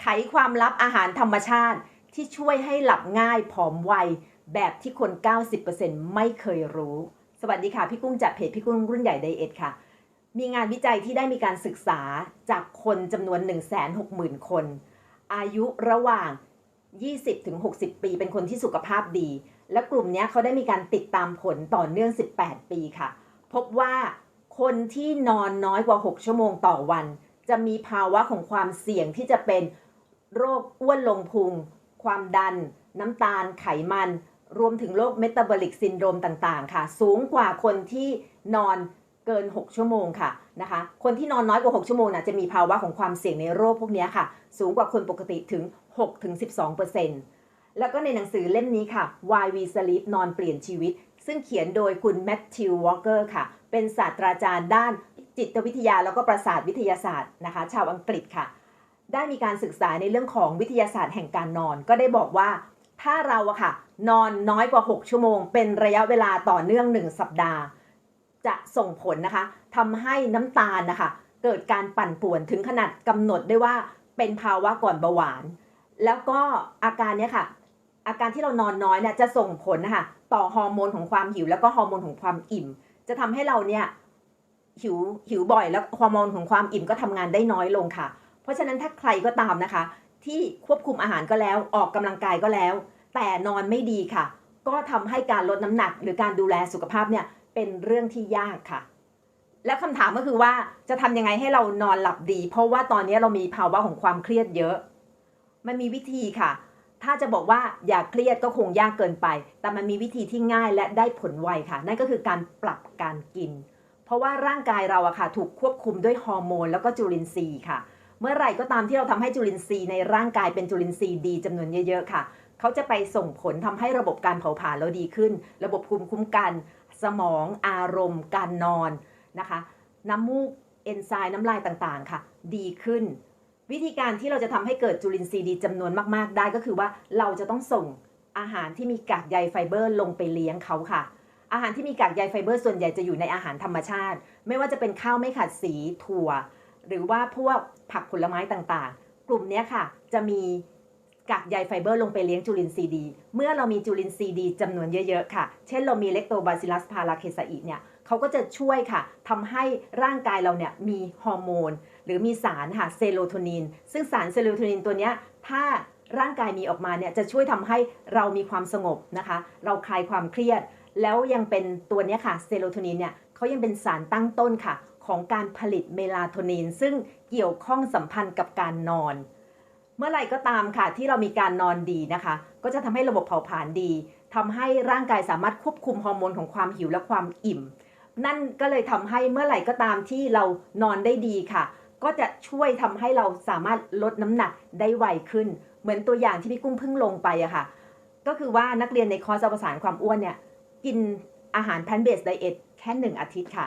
ไขความลับอาหารธรรมชาติที่ช่วยให้หลับง่ายผอมไว แบบที่คน 90%ไม่เคยรู้ สวัสดีค่ะ พี่กุ้งจากเพจพี่กุ้งรุ่นใหญ่ไดเอทค่ะ มีงานวิจัยที่ได้มีการศึกษาจากคนจำนวน 160,000 คน อายุระหว่าง 20-60 ปี เป็นคนที่สุขภาพดี และกลุ่มนี้เขาได้มีการติดตามผลต่อเนื่อง 18 ปีค่ะ พบว่าคนที่นอนน้อยกว่า 6 ชั่วโมงต่อวัน จะมีภาวะของความเสี่ยงที่จะเป็น โรคอ้วนลงพุง ความดัน น้ำตาลไขมัน รวมถึงโรคเมตาบอลิกซินโดรมต่างๆ ค่ะ สูงกว่าคนที่นอนเกิน 6 ชั่วโมงค่ะนะคะ คนที่นอนน้อยกว่า 6 ชั่วโมงนะจะมีภาวะของความเสี่ยงในโรคพวกนี้ค่ะ สูงกว่าคนปกติถึง 6-12%แล้วก็ในหนังสือเล่มนี้ค่ะ Why We Sleep นอนเปลี่ยนชีวิต ซึ่งเขียนโดยคุณแมทธิววอลเกอร์ค่ะ เป็นศาสตราจารย์ด้านจิตวิทยาแล้วก็ประสาทวิทยาศาสตร์นะคะ ชาวอังกฤษค่ะ ได้มีการศึกษาในเรื่องของวิทยาศาสตร์แห่งการนอน ก็ได้บอกว่า ถ้าเราอะค่ะ นอนน้อยกว่า 6 ชั่วโมง เป็นระยะเวลาต่อเนื่อง 1 สัปดาห์ จะส่งผลนะคะทำให้น้ำตาลนะคะ เกิดการปั่นป่วนถึงขนาดกำหนดได้ว่าเป็นภาวะก่อนเบาหวาน แล้วก็อาการเนี้ยค่ะ อาการที่เรานอนน้อยเนี่ยจะส่งผลนะคะต่อฮอร์โมนของความหิว แล้วก็ฮอร์โมนของความอิ่ม จะทำให้เราเนี่ยหิวหิวบ่อยแล้วฮอร์โมนของความอิ่มก็ทำงานได้น้อยลงค่ะ ราะฉะนั้นถ้าใครก็ตามนะคะ ที่ควบคุมอาหารก็แล้วออกกำลังกายก็แล้ว แต่นอนไม่ดีค่ะ ก็ทำให้การลดน้ำหนัก หรือการดูแลสุขภาพเนี่ยเป็นเรื่องที่ยากค่ะ และคำถามก็คือว่าจะทำยังไงให้เรานอนหลับดี เพราะว่าตอนนี้เรามีภาวะของความเครียดเยอะ มันมีวิธีค่ะ ถ้าจะบอกว่าอย่าเครียดก็คงยากเกินไป แต่มันมีวิธีที่ง่ายและได้ผลไวค่ะ นั่นก็คือการปรับการกิน เพราะว่าร่างกายเราอะค่ะ ถูกควบคุมด้วยฮอร์โมนแล้วก็จุลินทรีย์ค่ะ เมื่อไหร่ก็ตามที่เราทำให้จุลินทรีย์ในร่างกายเป็นจุลินทรีย์ดีจำนวนเยอะๆค่ะ เขาจะไปส่งผลทำให้ระบบการเผาผลาญเราดีขึ้น ระบบภูมิคุ้มกัน สมอง อารมณ์ การนอนนะคะ น้ำมูก เอนไซม์น้ำลายต่างๆ ค่ะ ดีขึ้น วิธีการที่เราจะทำให้เกิดจุลินทรีย์ดีจำนวนมากๆ ได้ก็คือว่าเราจะต้องส่งอาหารที่มีกากใยไฟเบอร์ลงไปเลี้ยงเขาค่ะอาหารที่มีกากใยไฟเบอร์ส่วนใหญ่จะอยู่ในอาหารธรรมชาติ ไม่ว่าจะเป็นข้าวไม่ขัดสีถั่ว หรือว่าพวกผักผลไม้ต่างๆ กลุ่มนี้ค่ะ จะมีกากใยไฟเบอร์ลงไปเลี้ยงจุลินทรีย์ดี เมื่อเรามีจุลินทรีย์ดีจำนวนเยอะๆค่ะ เช่นเรามีเลคโตบาซิลัสพาราเคซาอิเนี่ยเขาก็จะช่วยค่ะทำให้ร่างกายเราเนี่ยมีฮอร์โมน หรือมีสารค่ะเซโรโทนิน ซึ่งสารเซโรโทนินตัวเนี้ยถ้าร่างกายมีออกมาเนี่ยจะช่วยทำให้เรามีความสงบนะคะ เราคลายความเครียด แล้วยังเป็นตัวเนี้ยค่ะเซโรโทนินเนี่ยเขายังเป็นสารตั้งต้นค่ะ ของการผลิตเมลาโทนิน ซึ่งเกี่ยวข้องสัมพันธ์กับการนอน เมื่อไรก็ตามค่ะที่เรามีการนอนดีนะคะ ก็จะทำให้ระบบเผาผลาญดี ทำให้ร่างกายสามารถควบคุมฮอร์โมนของความหิวและความอิ่ม นั่นก็เลยทำให้เมื่อไหร่ก็ตามที่เรานอนได้ดีค่ะ ก็จะช่วยทำให้เราสามารถลดน้ำหนักได้ไวขึ้น เหมือนตัวอย่างที่พี่กุ้งเพิ่งลงไปอะค่ะ ก็คือว่านักเรียนในคอร์สประสานความอ้วนเนี่ยกินอาหารแพนเบสไดเอทแค่หนึ่งอาทิตย์ค่ะ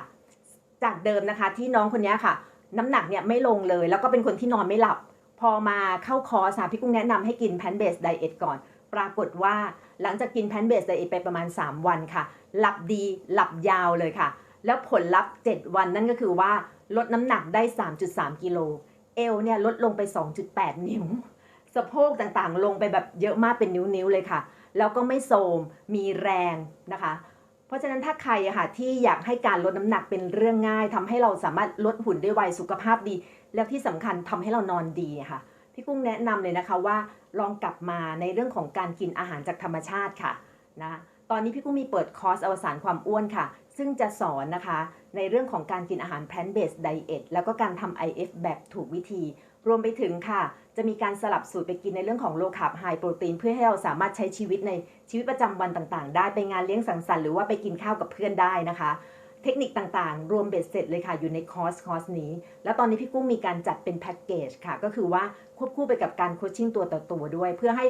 จากเดิมนะคะที่น้องคนนี้ค่ะ น้ำหนักเนี่ยไม่ลงเลย แล้วก็เป็นคนที่นอนไม่หลับ พอมาเข้าคอร์สพี่กุ้งแนะนำให้กินแพนเบสไดเอทก่อน ปรากฏว่าหลังจากกินแพนเบสไดเอทไปประมาณ 3 วันค่ะ หลับดีหลับยาวเลยค่ะ แล้วผลลัพธ์ 7 วันนั่นก็คือว่าลดน้ำหนักได้ 3.3 กิโลเอวเนี่ยลดลงไป 2.8 นิ้ว สะโพกต่างๆ ลงไปแบบเยอะมากเป็นนิ้วๆเลยค่ะ แล้วก็ไม่โทรมมีแรงนะคะ ราะฉะนั้นถ้าใครอะค่ะที่อยากให้การลดน้ำหนักเป็นเรื่องง่ายทำให้เราสามารถลดหุ่นได้ไวสุขภาพดี แล้วที่สำคัญทำให้เรานอนดีค่ะ พี่กุ้งแนะนำเลยนะคะว่าลองกลับมาในเรื่องของการกินอาหารจากธรรมชาติค่ะนะตอนนี้พี่กุ้งมีเปิดคอร์สอวสานความอ้วนค่ะ ซึ่งจะสอนนะคะในเรื่องของการกินอาหาร plant based diet แล้วก็การทำ IF แบบถูกวิธี รวมไปถึงค่ะ จะมีการสลับสูตรไปกินในเรื่องของ low carb high protein เพื่อให้เราสามารถใช้ชีวิตในชีวิตประจำวันต่างๆ ได้ไปงานเลี้ยงสังสรรค์หรือว่าไปกินข้าวกับเพื่อนได้นะคะ เทคนิคต่างๆ รวมเบ็ดเสร็จเลยค่ะอยู่ในคอร์สคอร์สนี้ แล้วตอนนี้พี่กุ้งมีการจัดเป็นแพ็กเกจค่ะ ก็คือว่าควบคู่ไปกับการโคชชิ่งตัวต่อตัวด้วย เพื่อให้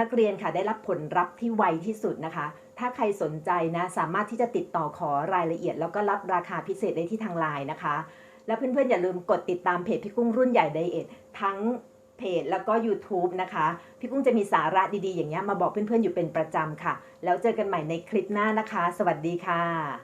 นักเรียนค่ะได้รับผลลัพธ์ที่ไวที่สุดนะคะ ถ้าใครสนใจนะสามารถที่จะติดต่อขอรายละเอียด แล้วก็รับราคาพิเศษได้ที่ทางไลน์นะคะ แล้วเพื่อนๆ อย่าลืมกดติดตามเพจพี่กุ้งรุ่นใหญ่ไดเอททั้งเพจแล้วก็ YouTube นะคะ พี่กุ้งจะมีสาระดีๆ อย่างเงี้ยมาบอกเพื่อนๆ อยู่เป็นประจำค่ะ แล้วเจอกันใหม่ในคลิปหน้านะคะ สวัสดีค่ะ